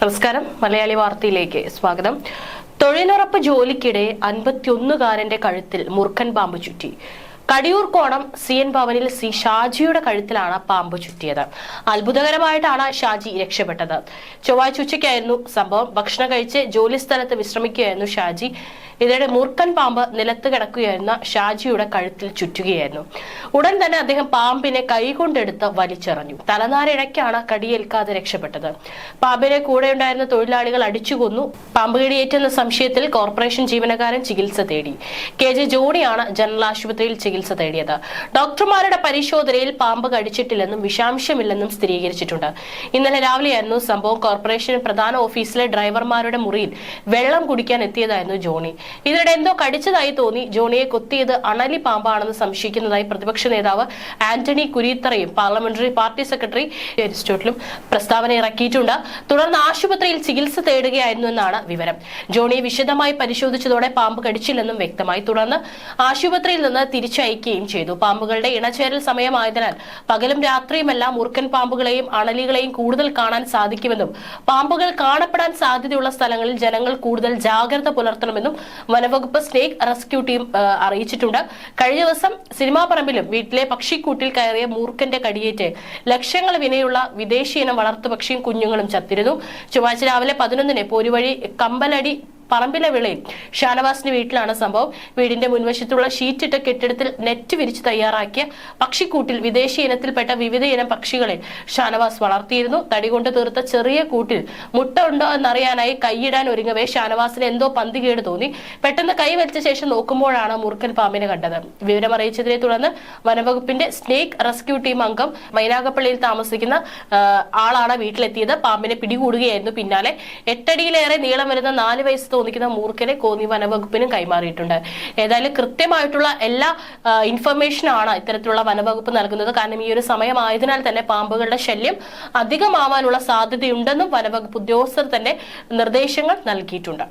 നമസ്കാരം. മലയാളി വാർത്തയിലേക്ക് സ്വാഗതം. തൊഴിലുറപ്പ് ജോലിക്കിടെ അൻപത്തിയൊന്നുകാരന്റെ കഴുത്തിൽ മുറുക്കൻ പാമ്പ് ചുറ്റി. കടിയൂർ കോണം സി എൻ ഭവനിൽ സി ഷാജിയുടെ കഴുത്തിലാണ് പാമ്പ് ചുറ്റിയത്. അത്ഭുതകരമായിട്ടാണ് ഷാജി രക്ഷപ്പെട്ടത്. ചൊവ്വാഴ്ച ഉച്ചയ്ക്കായിരുന്നു സംഭവം. ഭക്ഷണം കഴിച്ച് ജോലി സ്ഥലത്ത് വിശ്രമിക്കുകയായിരുന്നു ഷാജി. ഇതിനിടെ മൂർക്കൻ പാമ്പ് നിലത്ത് കിടക്കുകയായിരുന്ന ഷാജിയുടെ കഴുത്തിൽ ചുറ്റുകയായിരുന്നു. ഉടൻ തന്നെ അദ്ദേഹം പാമ്പിനെ കൈകൊണ്ടെടുത്ത് വലിച്ചെറിഞ്ഞു. തലനാരിഴയ്ക്കാണ് കടിയേൽക്കാതെ രക്ഷപ്പെട്ടത്. പാമ്പിനെ കൂടെ ഉണ്ടായിരുന്ന തൊഴിലാളികൾ അടിച്ചുകൊന്നു. പാമ്പ് കടിയേറ്റെന്ന സംശയത്തിൽ കോർപ്പറേഷൻ ജീവനക്കാരൻ ചികിത്സ തേടി. കെ ജെ ജോണിയാണ് ജനറൽ ആശുപത്രിയിൽ ചികിത്സ തേടിയത്. ഡോക്ടർമാരുടെ പരിശോധനയിൽ പാമ്പ് കടിച്ചിട്ടില്ലെന്നും വിഷാംശമില്ലെന്നും സ്ഥിരീകരിച്ചിട്ടുണ്ട്. ഇന്നലെ രാവിലെയായിരുന്നു സംഭവം കോർപ്പറേഷൻ പ്രധാന ഓഫീസിലെ ഡ്രൈവർമാരുടെ മുറിയിൽ വെള്ളം കുടിക്കാൻ എത്തിയതായിരുന്നു ജോണി. ഇതിനിടെ എന്തോ കടിച്ചതായി തോന്നി. ജോണിയെ കൊത്തിയത് അണലി പാമ്പാണെന്ന് സംശയിക്കുന്നതായി പ്രതിപക്ഷ നേതാവ് ആന്റണി കുരീത്തറയും പാർലമെന്ററി പാർട്ടി സെക്രട്ടറി അരിസ്റ്റോട്ടിലും പ്രസ്താവന ഇറക്കിയിട്ടുണ്ട്. തുടർന്ന് ആശുപത്രിയിൽ ചികിത്സ തേടുകയായിരുന്നു എന്നാണ് വിവരം. ജോണിയെ വിശദമായി പരിശോധിച്ചതോടെ പാമ്പ് കടിച്ചില്ലെന്നും വ്യക്തമായി. തുടർന്ന് ആശുപത്രിയിൽ നിന്ന് തിരിച്ചയക്കുകയും ചെയ്തു. പാമ്പുകളുടെ ഇണചേരൽ സമയമായതിനാൽ പകലും രാത്രിയുമെല്ലാം മുറുക്കൻ പാമ്പുകളെയും അണലികളെയും കൂടുതൽ കാണാൻ സാധിക്കുമെന്നും പാമ്പുകൾ കാണപ്പെടാൻ സാധ്യതയുള്ള സ്ഥലങ്ങളിൽ ജനങ്ങൾ കൂടുതൽ ജാഗ്രത പുലർത്തണമെന്നും വനവകുപ്പ് സ്നേക് റെസ്ക്യൂ ടീം അറിയിച്ചിട്ടുണ്ട്. കഴിഞ്ഞ ദിവസം സിനിമാ പറമ്പിലും വീട്ടിലെ പക്ഷിക്കൂട്ടിൽ കയറിയ മൂർക്കന്റെ കടിയേറ്റ് ലക്ഷങ്ങൾ വിനയുള്ള വിദേശീയനം വളർത്തുപക്ഷിയും കുഞ്ഞുങ്ങളും ചത്തിരുന്നു. ചൊവ്വാഴ്ച രാവിലെ പതിനൊന്നിന് പോരുവഴി കമ്പലടി പറമ്പിലെ വിളയിൽ ഷാനവാസിന്റെ വീട്ടിലാണ് സംഭവം. വീടിന്റെ മുൻവശത്തുള്ള ഷീറ്റിട്ട കെട്ടിടത്തിൽ നെറ്റ് വിരിച്ച് തയ്യാറാക്കിയ പക്ഷിക്കൂട്ടിൽ വിദേശി ഇനത്തിൽപ്പെട്ട വിവിധ ഇനം പക്ഷികളെ ഷാനവാസ് വളർത്തിയിരുന്നു. തടി കൊണ്ട് തീർത്ത ചെറിയ കൂട്ടിൽ മുട്ട ഉണ്ടോ എന്നറിയാനായി കൈയിടാൻ ഒരുങ്ങവേ ഷാനവാസിന് എന്തോ പന്തികേട് തോന്നി. പെട്ടെന്ന് കൈ വലിച്ച ശേഷം നോക്കുമ്പോഴാണ് മുറുക്കൻ പാമ്പിനെ കണ്ടത്. വിവരം അറിയിച്ചതിനെ തുടർന്ന് വനവകുപ്പിന്റെ സ്നേക് റെസ്ക്യൂ ടീം അംഗം മൈനാഗപ്പള്ളിയിൽ താമസിക്കുന്ന ആളാണ് വീട്ടിലെത്തിയത്. പാമ്പിനെ പിടികൂടുകയായിരുന്നു പിന്നാലെ. എട്ടടിയിലേറെ നീളം വരുന്ന നാല് വയസ്സ് തോന്നിക്കുന്ന മൂർഖനെ കോന്നി വനവകുപ്പിനും കൈമാറിയിട്ടുണ്ട്. ഏതായാലും കൃത്യമായിട്ടുള്ള എല്ലാ ഇൻഫർമേഷനാണ് ഇത്തരത്തിലുള്ള വനവകുപ്പ് നൽകുന്നത്. കാരണം ഈ ഒരു സമയമായതിനാൽ തന്നെ പാമ്പുകളുടെ ശല്യം അധികമാവാനുള്ള സാധ്യതയുണ്ടെന്നും വനവകുപ്പ് ഉദ്യോഗസ്ഥർ തന്നെ നിർദ്ദേശങ്ങൾ നൽകിയിട്ടുണ്ട്.